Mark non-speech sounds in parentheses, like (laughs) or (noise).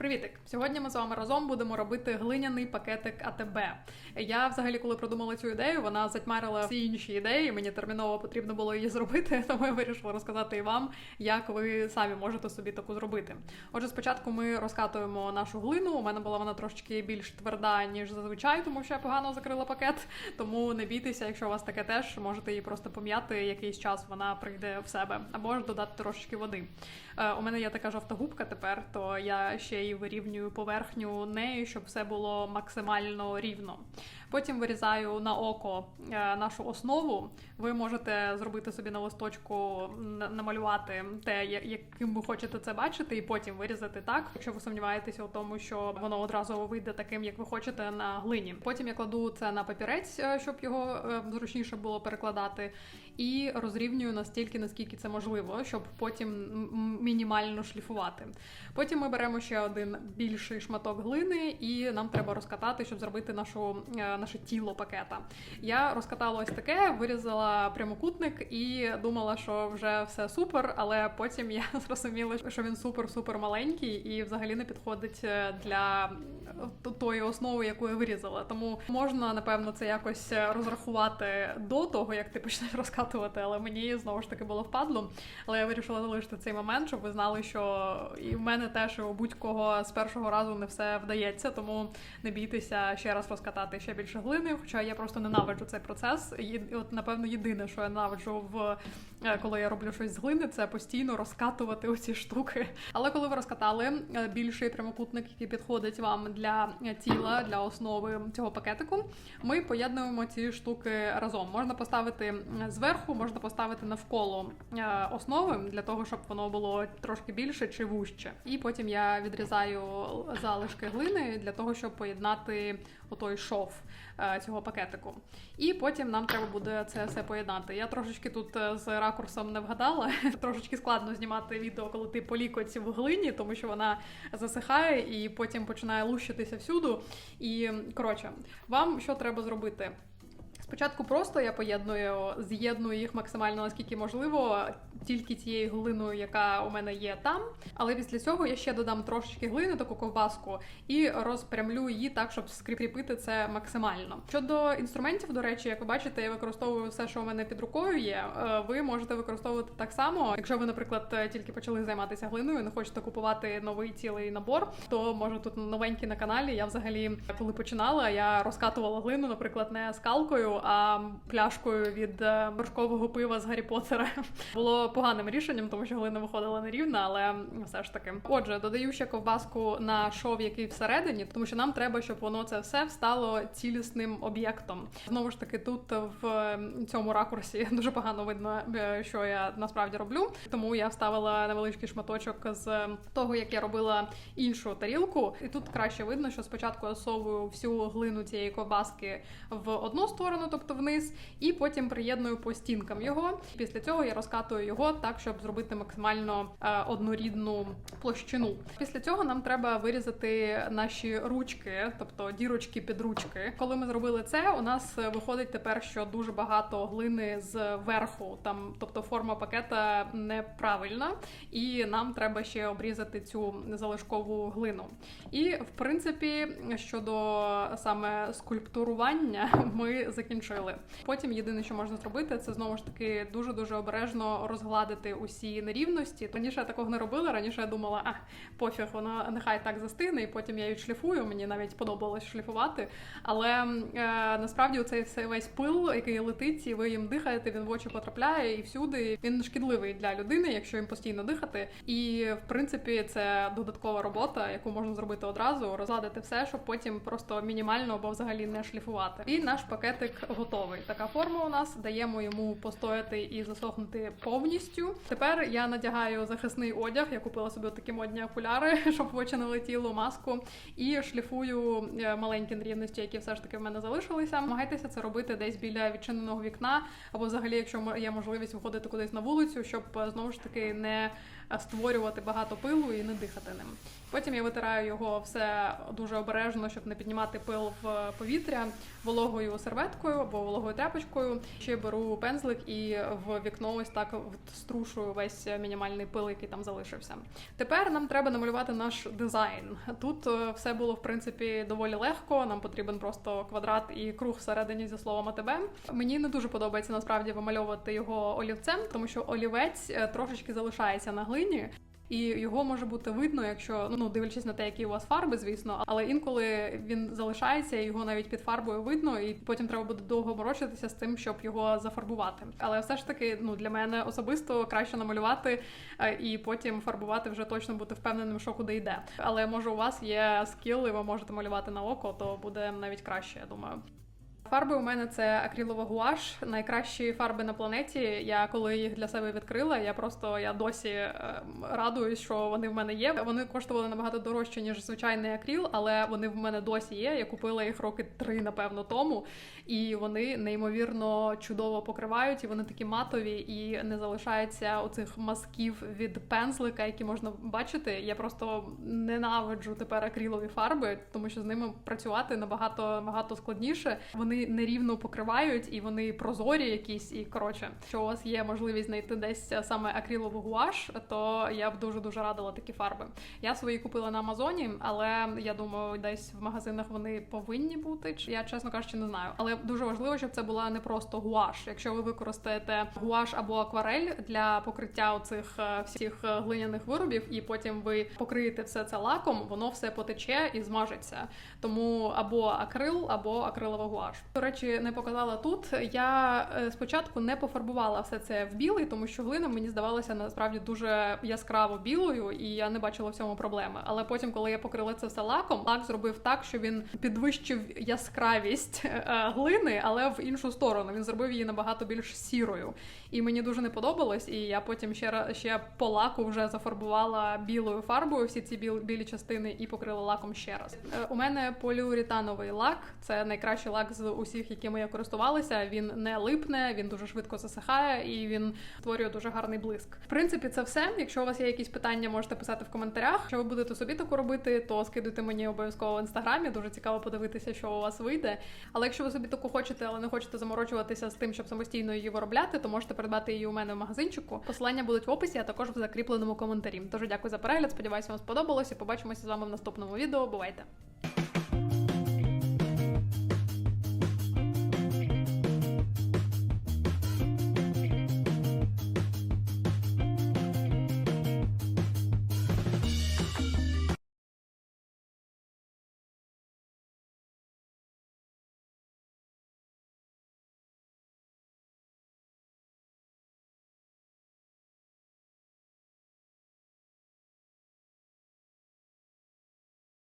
Привітик! Сьогодні ми з вами разом будемо робити глиняний пакетик АТБ. Я взагалі, коли продумала цю ідею, вона затьмарила всі інші ідеї. Мені терміново потрібно було її зробити, (laughs) тому я вирішила розказати і вам, як ви самі можете собі таку зробити. Отже, спочатку ми розкатуємо нашу глину. У мене була вона трошечки більш тверда, ніж зазвичай, тому що я погано закрила пакет. Тому не бійтеся, якщо у вас таке теж, можете її просто пом'яти якийсь час, вона прийде в себе, або ж додати трошечки води. Е, У мене є така жовта губка тепер, то я ще вирівнюю поверхню нею, щоб все було максимально рівно. Потім вирізаю на око е, нашу основу. Ви можете зробити собі на листочку, намалювати те, яким ви хочете це бачити, і потім вирізати так, якщо ви сумніваєтеся у тому, що воно одразу вийде таким, як ви хочете на глині. Потім я кладу це на папірець, е, щоб його е, зручніше було перекладати, і розрівнюю настільки, наскільки це можливо, щоб потім мінімально шліфувати. Потім ми беремо ще один більший шматок глини, і нам треба розкатати, щоб зробити нашу, е, наше тіло пакета. Я розкатала ось таке, вирізала прямокутник і думала, що вже все супер, але потім я (laughs) зрозуміла, що він супер-супер маленький і взагалі не підходить е, для тої основи, яку я вирізала. Тому можна, напевно, це якось розрахувати до того, як ти почнеш (laughs) розкатувати, але мені знову ж таки було впадло. Але я вирішила залишити цей момент, щоб ви знали, що і в мене теж у будь-кого з першого разу не все вдається, тому не бійтеся ще раз розкатати ще більше глини. Хоча я просто ненавиджу цей процес. І от напевно єдине, що я ненавиджу в е, коли я роблю щось з глини, це постійно розкатувати оці штуки. Але коли ви розкатали е, більший прямокутник, який підходить вам для е, тіла, для основи цього пакетику, ми поєднуємо ці штуки разом. Можна поставити зверху, можна поставити навколо основи для того, щоб воно було трошки більше чи вужче. І потім я відрізаю залишки глини для того, щоб поєднати отой шов е, цього пакетику. І потім нам треба буде це все поєднати. Я трошечки тут е, з ракурсом не вгадала. (laughs) Трошечки складно знімати відео, коли ти по лікоть в глині, тому що вона засихає і потім починає лущитися всюду. І коротше, вам що треба зробити? Спочатку просто я поєдную, з'єдную їх максимально наскільки можливо, тільки тією глиною, яка у мене є там. Але після цього я ще додам трошечки глини, таку ковбаску, і розпрямлю її так, щоб скріпити це максимально. Щодо інструментів, до речі, як ви бачите, я використовую все, що у мене під рукою є. Е, Ви можете використовувати так само. Якщо ви, наприклад, тільки почали займатися глиною, не хочете купувати новий цілий набор, то може тут новенький на каналі. Я взагалі, коли починала, я розкатувала глину, наприклад, не скалкою, а пляшкою від е, вершкового пива з Гаррі Поттера. (laughs) Було поганим рішенням, тому що глина виходила нерівна, але все ж таки. Отже, додаю ще ковбаску на шов, який всередині, тому що нам треба, щоб воно це все стало цілісним об'єктом. Знову ж таки, тут в цьому ракурсі (laughs) дуже погано видно, е, що я насправді роблю. Тому я вставила невеличкий шматочок з того, як я робила іншу тарілку. І тут краще видно, що спочатку я совую всю глину цієї ковбаски в одну сторону, тобто вниз, і потім приєдную по стінкам його. Після цього я розкатую його так, щоб зробити максимально е, однорідну площину. Після цього нам треба вирізати наші ручки, тобто дірочки під ручки. Коли ми зробили це, у нас виходить тепер, що дуже багато глини зверху, там, тобто форма пакета неправильна, і нам треба ще обрізати цю залишкову глину. І в принципі, щодо саме скульптурування, (laughs) ми закінчили. Потім єдине, що можна зробити, це знову ж таки дуже дуже обережно розгладити усі нерівності. Раніше я такого не робила. Раніше я думала, а пофіг, воно нехай так застигне, і потім я відшліфую. Мені навіть подобалось шліфувати. Але е, насправді цей все весь пил, який летить, і ви їм дихаєте, він в очі потрапляє і всюди. Він шкідливий для людини, якщо їм постійно дихати. І в принципі, це додаткова робота, яку можна зробити одразу, розгладити все, щоб потім просто мінімально або взагалі не шліфувати. І наш пакетик готовий. Така форма у нас даємо йому постояти і засохнути повністю. Тепер я надягаю захисний одяг. Я купила собі такі модні окуляри, (laughs) щоб в очі не летіло маску, і шліфую е, маленькі нерівності, які все ж таки в мене залишилися. Намагайтеся це робити десь біля відчиненого вікна, або взагалі, якщо є можливість виходити кудись на вулицю, щоб е, знову ж таки не створювати багато пилу і не дихати ним. Потім я витираю його все дуже обережно, щоб не піднімати пил в повітря вологою серветкою або вологою тряпочкою. Ще беру пензлик і в вікно ось так струшую весь мінімальний пил, який там залишився. Тепер нам треба намалювати наш дизайн. Тут е, все було в принципі доволі легко. Нам потрібен просто квадрат і круг всередині зі словом АТБ. Мені не дуже подобається насправді вимальовувати його олівцем, тому що олівець е, трошечки залишається на глині. І його може бути видно, якщо ну дивлячись на те, які у вас фарби, звісно, але інколи він залишається, його навіть під фарбою видно, і потім треба буде довго морочитися з тим, щоб його зафарбувати. Але все ж таки, ну для мене особисто краще намалювати е, і потім фарбувати вже точно бути впевненим, що куди йде. Але може у вас є скіл, і ви можете малювати на око, то буде навіть краще, я думаю. Фарби у мене це акрилова гуаш, найкращі фарби на планеті. Я коли їх для себе відкрила, я просто я досі е, радуюсь, що вони в мене є. Вони коштували набагато дорожче ніж звичайний акріл, але вони в мене досі є. Я купила їх роки три, напевно, тому. І вони неймовірно чудово покривають, і вони такі матові, і не залишається оцих мазків від пензлика, які можна бачити. Я просто ненавиджу тепер акрилові фарби, тому що з ними працювати набагато набагато складніше. Вони нерівно покривають і вони прозорі якісь. І коротше, що у вас є можливість знайти десь саме акрилову гуаш, то я б дуже дуже радила такі фарби. Я свої купила на Амазоні, але я думаю, десь в магазинах вони повинні бути. Я чесно кажучи, не знаю. Але дуже важливо, щоб це була не просто гуаш. Якщо ви використаєте гуаш або акварель для покриття оцих е, всіх е, глиняних виробів, і потім ви покриєте все це лаком, воно все потече і змажеться. Тому або акрил, або акрилова гуаш. До речі, не показала тут. Я е, спочатку не пофарбувала все це в білий, тому що глина мені здавалася насправді дуже яскраво білою, і я не бачила в цьому проблеми. Але потім, коли я покрила це все лаком, лак зробив так, що він підвищив яскравість глини, але в іншу сторону. Він зробив її набагато більш сірою. І мені дуже не подобалось. І я потім ще ще по лаку вже зафарбувала білою фарбою всі ці біл, білі частини і покрила лаком ще раз. Е, у мене поліуретановий лак, це найкращий лак з усіх, якими я користувалася. Він не липне, він дуже швидко засихає і він створює дуже гарний блиск. В принципі, це все. Якщо у вас є якісь питання, можете писати в коментарях. Якщо ви будете собі таку робити, то скидуйте мені обов'язково в інстаграмі. Дуже цікаво подивитися, що у вас вийде. Але якщо ви собі таку хочете, але не хочете заморочуватися з тим, щоб самостійно її виробляти, то можете придбати її у мене в магазинчику. Посилання будуть в описі, а також в закріпленому коментарі. Дуже дякую за перегляд. Сподіваюся, вам сподобалось і побачимося з вами в наступному відео. Бувайте!